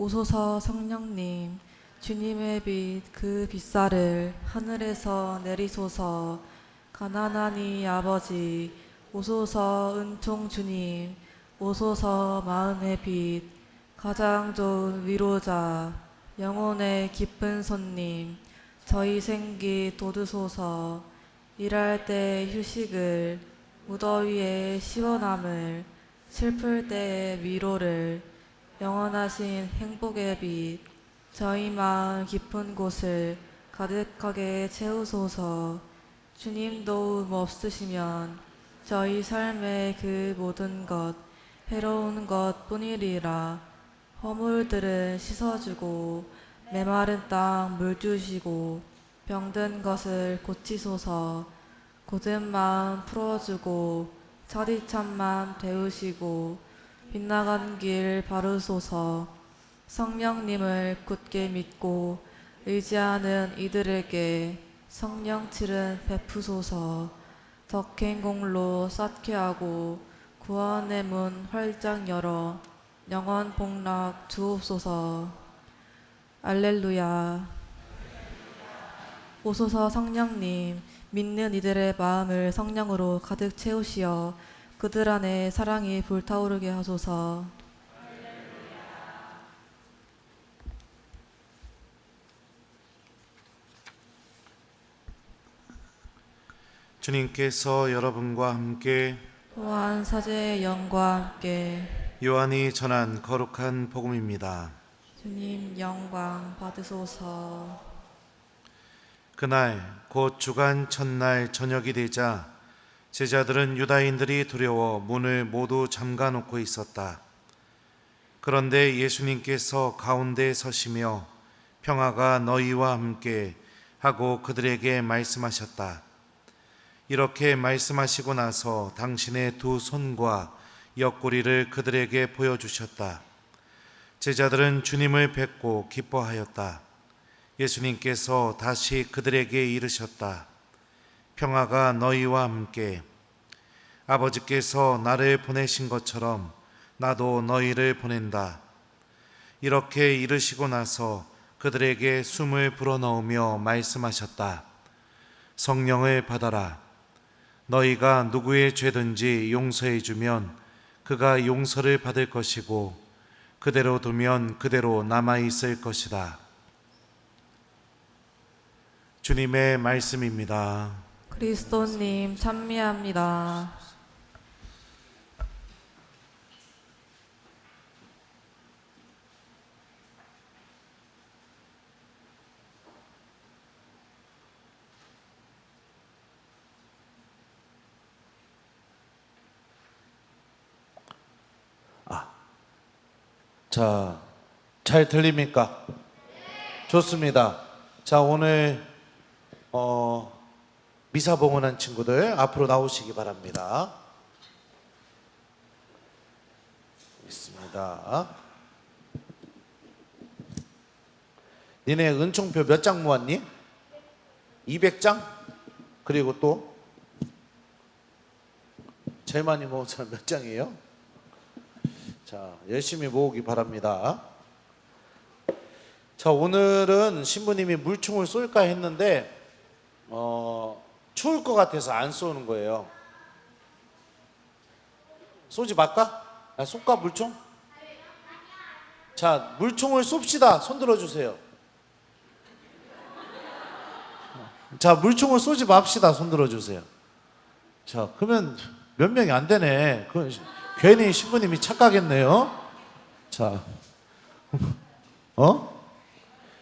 오소서 성령님 주님의 빛 그 빛살을 하늘에서 내리소서. 가난하니 아버지 오소서 은총 주님 오소서 마음의 빛 가장 좋은 위로자 영혼의 깊은 손님 저희 생기 돋으소서 일할 때 휴식을 무더위에 시원함을 슬플 때의 위로를 영원하신 행복의 빛 저희 마음 깊은 곳을 가득하게 채우소서. 주님 도움 없으시면 저희 삶의 그 모든 것 해로운 것 뿐이리라. 허물들은 씻어주고 메마른 땅 물 주시고 병든 것을 고치소서. 굳은 마음 풀어주고 차디찬만 데우시고 빗나간 길 바르소서 성령님을 굳게 믿고 의지하는 이들에게 성령칠은 베푸소서 덕행공로 쌓게 하고 구원의 문 활짝 열어 영원 복락 주옵소서. 알렐루야. 오소서 성령님 믿는 이들의 마음을 성령으로 가득 채우시어 그들 안에 사랑이 불타오르게 하소서 주님께서 여러분과 함께 또한 사제의 영과 함께 요한이 전한 거룩한 복음입니다. 주님 영광 받으소서 그날 곧 주간 첫날 저녁이 되자 제자들은 유다인들이 두려워 문을 모두 잠가 놓고 있었다. 그런데 예수님께서 가운데 서시며 평화가 너희와 함께 하고 그들에게 말씀하셨다. 이렇게 말씀하시고 나서 당신의 두 손과 옆구리를 그들에게 보여주셨다. 제자들은 주님을 뵙고 기뻐하였다. 예수님께서 다시 그들에게 이르셨다. 평화가 너희와 함께 아버지께서 나를 보내신 것처럼 나도 너희를 보낸다. 이렇게 이르시고 나서 그들에게 숨을 불어넣으며 말씀하셨다. 성령을 받아라. 너희가 누구의 죄든지 용서해 주면 그가 용서를 받을 것이고 그대로 두면 그대로 남아 있을 것이다. 주님의 말씀입니다. 그리스도님 찬미합니다 자, 잘 들립니까? 좋습니다. 자, 오늘 어, 미사 봉헌한 친구들 앞으로 나오시기 바랍니다. 있습니다. 니네 은총표 몇 장 모았니? 200장? 그리고 또 제일 많이 모은 사람 몇 장이에요? 자, 열심히 모으기 바랍니다. 자, 오늘은 신부님이 물총을 쏠까 했는데, 어, 추울 것 같아서 안 쏘는 거예요. 쏘지 말까? 아, 쏠까, 물총? 자, 물총을 쏩시다. 손 들어주세요. 자, 물총을 쏘지 맙시다. 손 들어주세요. 자, 그러면 몇 명이 안 되네. 그, 괜히 신부님이 착각했네요. 자, 어?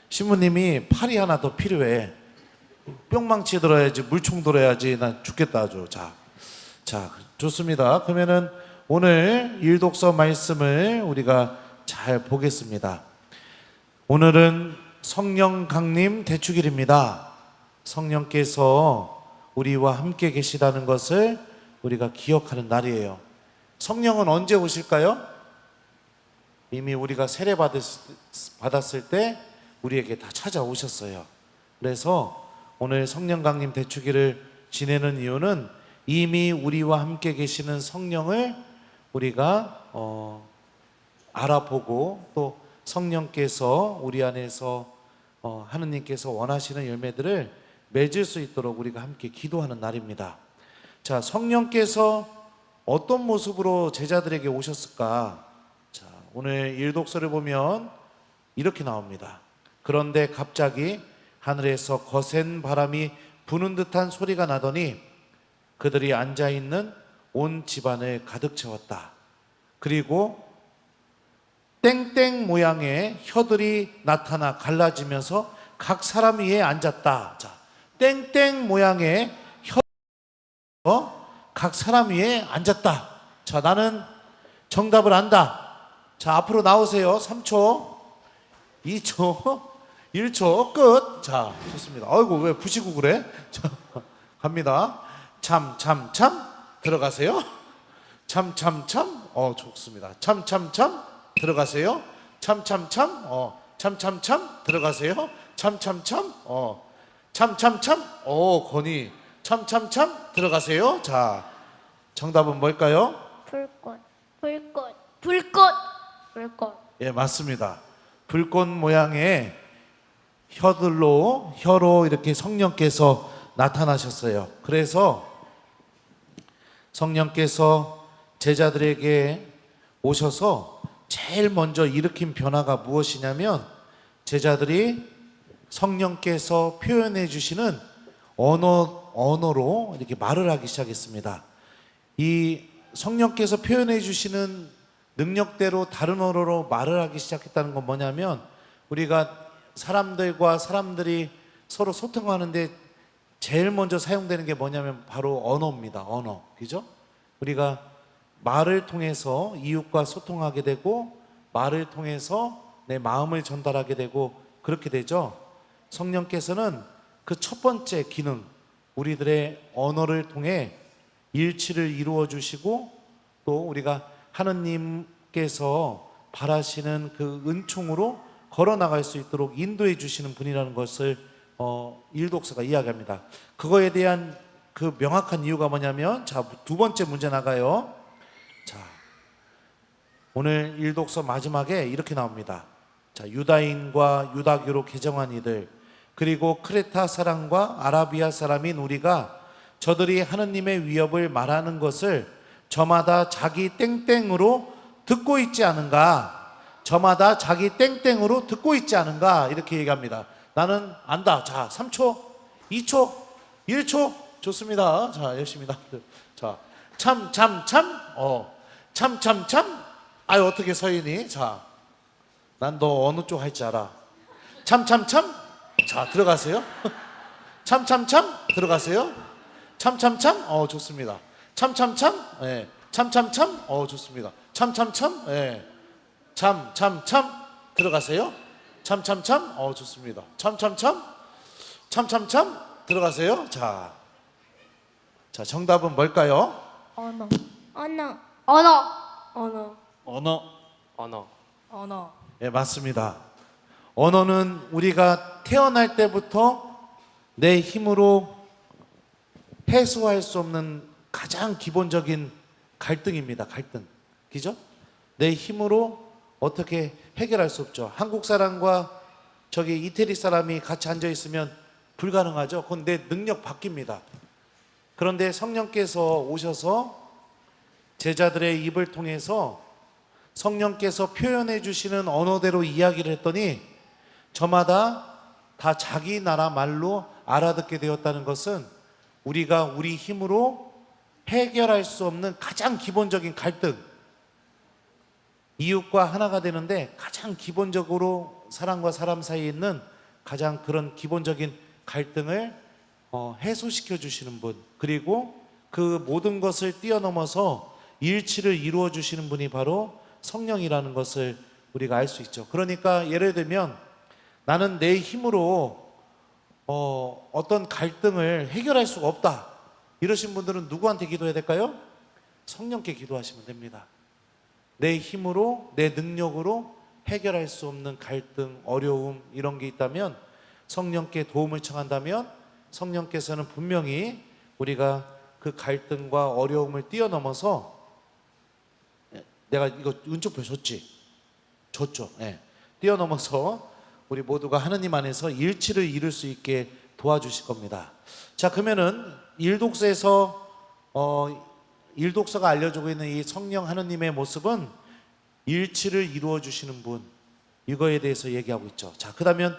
신부님이 팔이 하나 더 필요해. 뿅망치 들어야지, 물총 들어야지. 난 죽겠다 아주. 자, 자, 좋습니다. 그러면은 오늘 일독서 말씀을 우리가 잘 보겠습니다. 오늘은 성령 강림 대축일입니다. 성령께서 우리와 함께 계시다는 것을 우리가 기억하는 날이에요. 성령은 언제 오실까요? 이미 우리가 세례 받았을 때 우리에게 다 찾아오셨어요. 그래서 오늘 성령 강림 대축일을 지내는 이유는 이미 우리와 함께 계시는 성령을 우리가 어, 알아보고 또 성령께서 우리 안에서 어, 하느님께서 원하시는 열매들을 맺을 수 있도록 우리가 함께 기도하는 날입니다. 자, 성령께서 어떤 모습으로 제자들에게 오셨을까? 자, 오늘 일독서를 보면 이렇게 나옵니다. 그런데 갑자기 하늘에서 거센 바람이 부는 듯한 소리가 나더니 그들이 앉아 있는 온 집안을 가득 채웠다. 그리고 땡땡 모양의 혀들이 나타나 갈라지면서 각 사람 위에 앉았다. 자, 땡땡 모양의 혀, 어? 각 사람 위에 앉았다. 자, 나는 정답을 안다. 자, 앞으로 나오세요. 3초, 2초, 1초, 끝. 자, 좋습니다. 아이고, 왜 부시고 그래? 자, 갑니다. 참, 참, 참. 들어가세요. 참, 참, 참. 어, 좋습니다. 참, 참, 참. 들어가세요. 참, 참, 참. 어, 참, 참, 참. 들어가세요. 참, 참, 참. 어, 참, 참, 참. 오, 건이. 참, 참, 참. 들어가세요. 자, 정답은 뭘까요? 불꽃, 불꽃, 불꽃, 불꽃. 예, 맞습니다. 불꽃 모양의 혀들로 혀로 이렇게 성령께서 나타나셨어요. 그래서 성령께서 제자들에게 오셔서 제일 먼저 일으킨 변화가 무엇이냐면 제자들이 성령께서 표현해 주시는 언어 언어로 이렇게 말을 하기 시작했습니다. 이 성령께서 표현해 주시는 능력대로 다른 언어로 말을 하기 시작했다는 건 뭐냐면 우리가 사람들과 사람들이 서로 소통하는데 제일 먼저 사용되는 게 뭐냐면 바로 언어입니다. 언어. 그죠? 우리가 말을 통해서 이웃과 소통하게 되고 말을 통해서 내 마음을 전달하게 되고 그렇게 되죠. 성령께서는 그 첫 번째 기능 우리들의 언어를 통해 일치를 이루어 주시고 또 우리가 하느님께서 바라시는 그 은총으로 걸어 나갈 수 있도록 인도해 주시는 분이라는 것을 어, 일독서가 이야기합니다. 그거에 대한 그 명확한 이유가 뭐냐면 자, 두 번째 문제 나가요. 자. 오늘 일독서 마지막에 이렇게 나옵니다. 자, 유다인과 유다교로 개정한 이들 그리고 크레타 사람과 아라비아 사람인 우리가 저들이 하느님의 위협을 말하는 것을 저마다 자기 땡땡으로 듣고 있지 않은가? 저마다 자기 땡땡으로 듣고 있지 않은가? 이렇게 얘기합니다. 나는 안다. 자, 3초, 2초, 1초. 좋습니다. 자, 열심히 나들. 자, 참, 참, 참. 어, 참, 참, 참. 아유, 어떻게 서인이? 자, 난 너 어느 쪽 할지 알아. 참, 참, 참. 자, 들어가세요. 참, 참, 참. 들어가세요. 참, 참, 참. 어, 좋습니다. 참, 참, 참. 예. 참, 참, 참. 어, 좋습니다. 참, 참, 참. 예. 참, 참, 참. 들어가세요. 참, 참, 참. 어, 좋습니다. 참, 참, 참. 참, 참, 참. 들어가세요. 자. 자, 정답은 뭘까요? 언어, 언어, 언어, 언어. 언어. 언어 언어. 예, 맞습니다. 언어는 우리가 태어날 때부터 내 힘으로 해소할 수 없는 가장 기본적인 갈등입니다. 갈등. 그죠? 내 힘으로 어떻게 해결할 수 없죠. 한국 사람과 저기 이태리 사람이 같이 앉아 있으면 불가능하죠. 그건 내 능력 바뀝니다. 그런데 성령께서 오셔서 제자들의 입을 통해서 성령께서 표현해 주시는 언어대로 이야기를 했더니 저마다 다 자기 나라 말로 알아듣게 되었다는 것은 우리가 우리 힘으로 해결할 수 없는 가장 기본적인 갈등 이웃과 하나가 되는데 가장 기본적으로 사람과 사람 사이에 있는 가장 그런 기본적인 갈등을 어, 해소시켜 주시는 분 그리고 그 모든 것을 뛰어넘어서 일치를 이루어 주시는 분이 바로 성령이라는 것을 우리가 알 수 있죠. 그러니까 예를 들면 나는 내 힘으로 어, 어떤 갈등을 해결할 수가 없다. 이러신 분들은 누구한테 기도해야 될까요? 성령께 기도하시면 됩니다. 내 힘으로, 내 능력으로 해결할 수 없는 갈등, 어려움 이런 게 있다면 성령께 도움을 청한다면 성령께서는 분명히 우리가 그 갈등과 어려움을 뛰어넘어서 내가 이거 은총표 줬지? 줬죠. 예. 뛰어넘어서 우리 모두가 하느님 안에서 일치를 이룰 수 있게 도와주실 겁니다. 자, 그러면은 일독서에서 어 일독서가 알려주고 있는 이 성령 하느님의 모습은 일치를 이루어 주시는 분 이거에 대해서 얘기하고 있죠. 자, 그다음에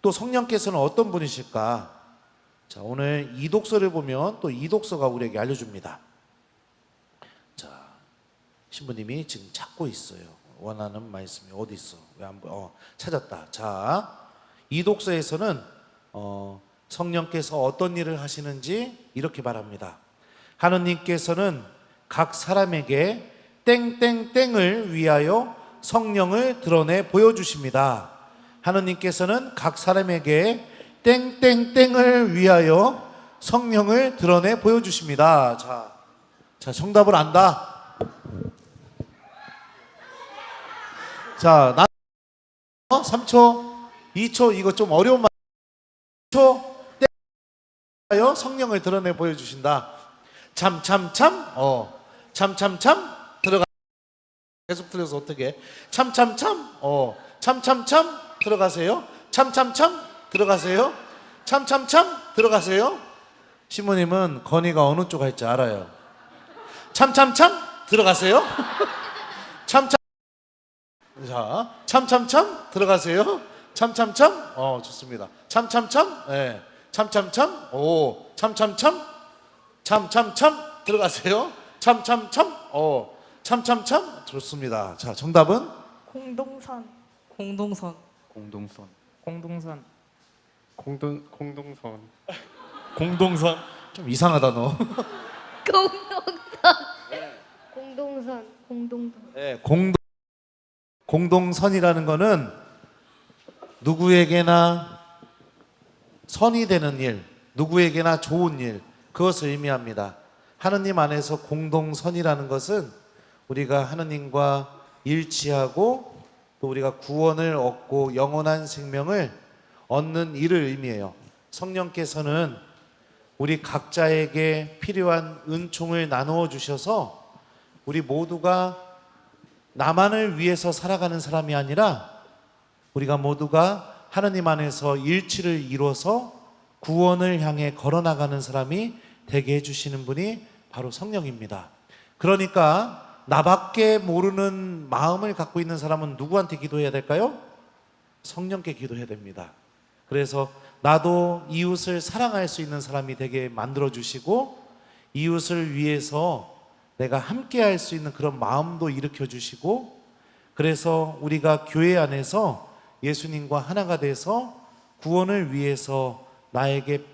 또 성령께서는 어떤 분이실까? 자, 오늘 이독서를 보면 또 이독서가 우리에게 알려줍니다. 자, 신부님이 지금 찾고 있어요. 원하는 말씀이 어디 있어? 왜안 보여? 어, 찾았다. 자, 이독서에서는 어, 성령께서 어떤 일을 하시는지 이렇게 말합니다. 하느님께서는 각 사람에게 땡땡땡을 위하여 성령을 드러내 보여주십니다. 하느님께서는 각 사람에게 땡땡땡을 위하여 성령을 드러내 보여주십니다. 자, 자 정답을 안다. 자, 나 3초, 2초 이거 좀 어려운 말. 1초 땡하여 성령을 드러내 보여주신다. 참 참 참, 어, 참 참 참 들어가. 계속 들어서 어떻게? 참 참 참, 어, 참 참 참 들어가세요. 참 참 참 들어가세요. 참 참 참 들어가세요. 신부님은 건이가 어느 쪽 할지 알아요. 참 참 참 들어가세요. 참 참 자, 참 참 참 들어가세요. 참 참 참. 어, 좋습니다. 참 참 참. 예. 참 참 참. 오, 참 참 참. 참 참 참 들어가세요. 참 참 참. 어, 참 참 참. 좋습니다. 자, 정답은 공동선. 공동선 공동선 공동선 공동 공동선 공동선 좀 이상하다 너. 공동선. 공동선. 공동선. 예, 공동 공동선이라는 거는 누구에게나 선이 되는 일, 누구에게나 좋은 일, 그것을 의미합니다. 하느님 안에서 공동선이라는 것은 우리가 하느님과 일치하고 또 우리가 구원을 얻고 영원한 생명을 얻는 일을 의미해요. 성령께서는 우리 각자에게 필요한 은총을 나누어 주셔서 우리 모두가 나만을 위해서 살아가는 사람이 아니라 우리가 모두가 하나님 안에서 일치를 이루어서 구원을 향해 걸어나가는 사람이 되게 해주시는 분이 바로 성령입니다. 그러니까 나밖에 모르는 마음을 갖고 있는 사람은 누구한테 기도해야 될까요? 성령께 기도해야 됩니다. 그래서 나도 이웃을 사랑할 수 있는 사람이 되게 만들어 주시고 이웃을 위해서 내가 함께 할 수 있는 그런 마음도 일으켜 주시고 그래서 우리가 교회 안에서 예수님과 하나가 돼서 구원을 위해서 나에게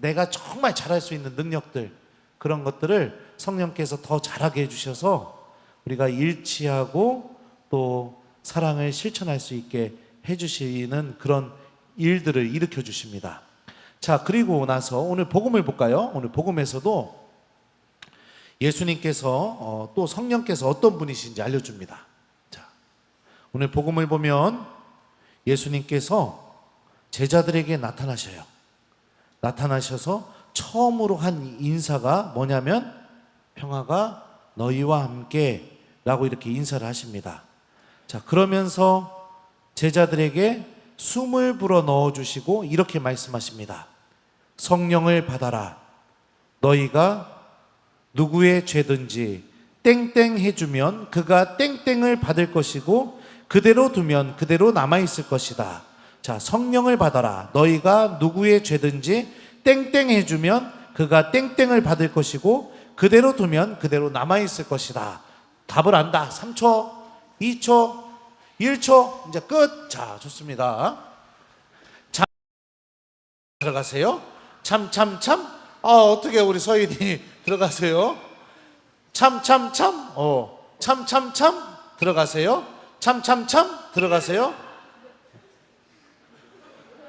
내가 정말 잘할 수 있는 능력들 그런 것들을 성령께서 더 잘하게 해주셔서 우리가 일치하고 또 사랑을 실천할 수 있게 해주시는 그런 일들을 일으켜 주십니다. 자 그리고 나서 오늘 복음을 볼까요? 오늘 복음에서도 예수님께서 어, 또 성령께서 어떤 분이신지 알려줍니다. 자, 오늘 복음을 보면 예수님께서 제자들에게 나타나셔요. 나타나셔서 처음으로 한 인사가 뭐냐면 평화가 너희와 함께 라고 이렇게 인사를 하십니다. 자, 그러면서 제자들에게 숨을 불어 넣어 주시고 이렇게 말씀하십니다. 성령을 받아라. 너희가 누구의 죄든지 땡땡 해주면 그가 땡땡을 받을 것이고 그대로 두면 그대로 남아 있을 것이다. 자, 성령을 받아라. 너희가 누구의 죄든지 땡땡 해주면 그가 땡땡을 받을 것이고 그대로 두면 그대로 남아 있을 것이다. 답을 안다. 3초, 2초, 1초. 이제 끝. 자, 좋습니다. 자, 들어가세요. 참, 참, 참. 아, 어떻게 우리 서인이 들어가세요. 참, 참, 참. 어, 참, 참, 참. 들어가세요. 참, 참, 참. 들어가세요.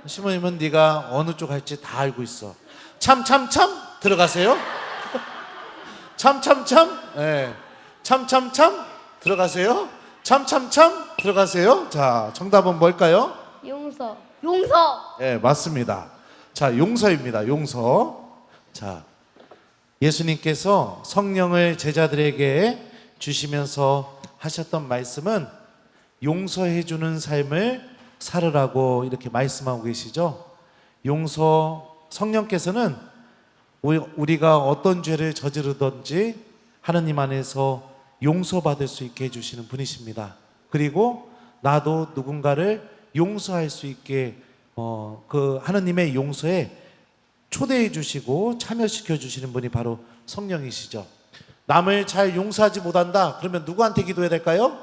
시모님은 네가 어느 쪽 할지 다 알고 있어. 참, 참, 참. 들어가세요. 참, 참, 참. 예. 참, 참, 참. 들어가세요. 참, 참, 참. 들어가세요. 자, 정답은 뭘까요? 용서. 용서. 예, 맞습니다. 자, 용서입니다. 용서. 자, 예수님께서 성령을 제자들에게 주시면서 하셨던 말씀은 용서해 주는 삶을 살으라고 이렇게 말씀하고 계시죠. 용서 성령께서는 우리- 우리가 어떤 죄를 저지르든지 하느님 안에서 용서받을 수 있게 해주시는 분이십니다. 그리고 나도 누군가를 용서할 수 있게 어, 그 하느님의 용서에 초대해 주시고 참여시켜 주시는 분이 바로 성령이시죠. 남을 잘 용서하지 못한다. 그러면 누구한테 기도해야 될까요?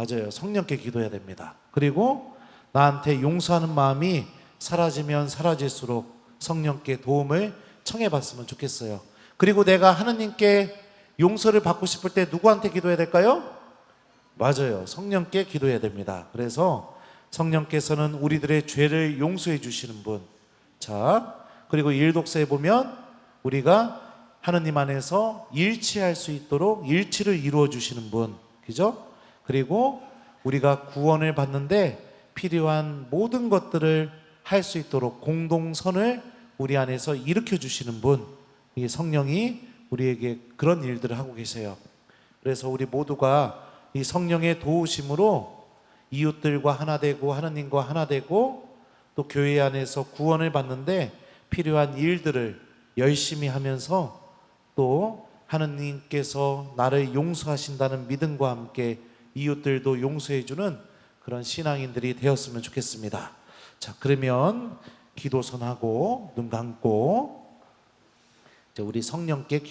맞아요. 성령께 기도해야 됩니다. 그리고 나한테 용서하는 마음이 사라지면 사라질수록 성령께 도움을 청해 봤으면 좋겠어요. 그리고 내가 하느님께 용서를 받고 싶을 때 누구한테 기도해야 될까요? 맞아요. 성령께 기도해야 됩니다. 그래서 성령께서는 우리들의 죄를 용서해 주시는 분. 자, 그리고 일독서에 보면 우리가 하느님 안에서 일치할 수 있도록 일치를 이루어 주시는 분. 그죠? 그리고 우리가 구원을 받는데 필요한 모든 것들을 할 수 있도록 공동선을 우리 안에서 일으켜 주시는 분. 이 성령이 우리에게 그런 일들을 하고 계세요. 그래서 우리 모두가 이 성령의 도우심으로 이웃들과 하나 되고 하나님과 하나 되고 또 교회 안에서 구원을 받는데 필요한 일들을 열심히 하면서 또 하느님께서 나를 용서하신다는 믿음과 함께 이웃들도 용서해 주는 그런 신앙인들이 되었으면 좋겠습니다. 자, 그러면 기도선하고 눈 감고 우리 성령께 기도